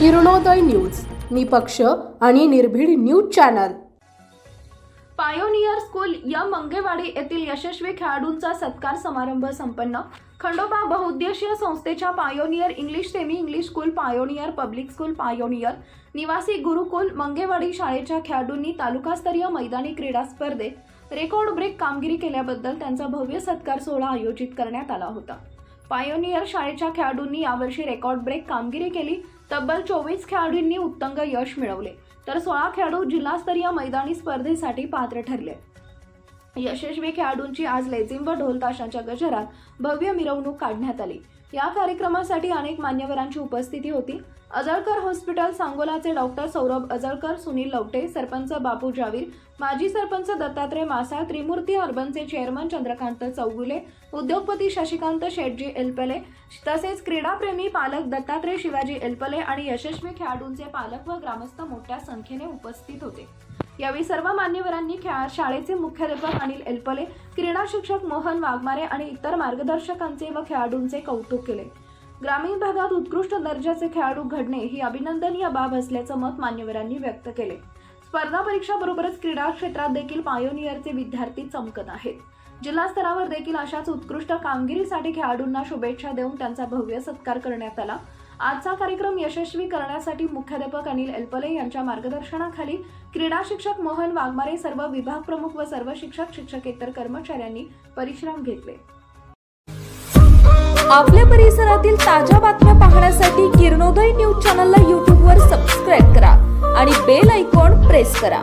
Kiranoday news निपक्ष आणि निर्भीड न्यूज चॅनल. पायोनियर स्कूल या मंगेवाडी येथील यशस्वी खेळाडूंचा सत्कार समारंभ संपन्न. खंडोबा बहुउद्देशीय संस्थेच्या pioneer English semi English school pioneer public school pioneer निवासी गुरुकुल मंगेवाडी शाळेच्या खेळाडूंनी तालुकास्तरीय मैदानी क्रीडा स्पर्धेत रेकॉर्ड ब्रेक कामगिरी केल्याबद्दल त्यांचा भव्य सत्कार सोहळा आयोजित करण्यात आला होता. पायोनियर शाळेच्या खेळाडूंनी यावर्षी रेकॉर्ड ब्रेक कामगिरी केली. तब्बल चोवीस खेळाडूंनी उत्तंग यश मिळवले तर सोळा खेळाडू जिल्हास्तरीय मैदानी स्पर्धेसाठी पात्र ठरले. यशस्वी खेळाडूंची आज लेझिम व ढोल ताशांच्या गजरात भव्य मिरवणूक काढण्यात आली. या कार्यक्रमासाठी अनेक मान्यवरांची उपस्थिती होती. अजळकर हॉस्पिटल सांगोलाचे डॉक्टर सौरभ अजळकर सुनील लवटे सरपंच बापू जावीर माजी सरपंच दत्तात्रय मासाळ त्रिमूर्ती अर्बनचे चेअरमन चंद्रकांत चौगुले उद्योगपती शशिकांत शेटजी एलपले तसेच क्रीडाप्रेमी पालक दत्तात्रय शिवाजी एलपले आणि यशस्वी खेळाडूंचे पालक व ग्रामस्थ मोठ्या संख्येने उपस्थित होते. यावेळी सर्व मान्यवरांनी खेळा शाळेचे मुख्याध्यापक अनिल एलपले क्रीडा शिक्षक मोहन वाघमारे आणि इतर मार्गदर्शकांचे व खेळाडूंचे कौतुक केले. ग्रामीण भागात उत्कृष्ट दर्जाचे खेळाडू घडणे ही अभिनंदनीय बाब असल्याचं मत मान्यवरांनी व्यक्त केले. स्पर्धा परीक्षाबरोबरच क्रीडा क्षेत्रात देखील पायोनियरचे विद्यार्थी चमकत आहेत. जिल्हा स्तरावर देखील अशाच उत्कृष्ट कामगिरीसाठी खेळाडूंना शुभेच्छा देऊन त्यांचा भव्य सत्कार करण्यात आला. आजचा कार्यक्रम यशस्वी करण्यासाठी मुख्याध्यापक अनिल एलपले यांच्या मार्गदर्शनाखाली क्रीडा शिक्षक मोहन वाघमारे सर्व विभाग प्रमुख व सर्व शिक्षक शिक्षकेतर कर्मचाऱ्यांनी परिश्रम घेतले. आपल्या परिसरातील ताज्या बातम्या पाहण्यासाठी किरणोदय न्यूज चॅनलला यूट्यूबवर सबस्क्राईब करा आणि बेल आयकॉन प्रेस करा.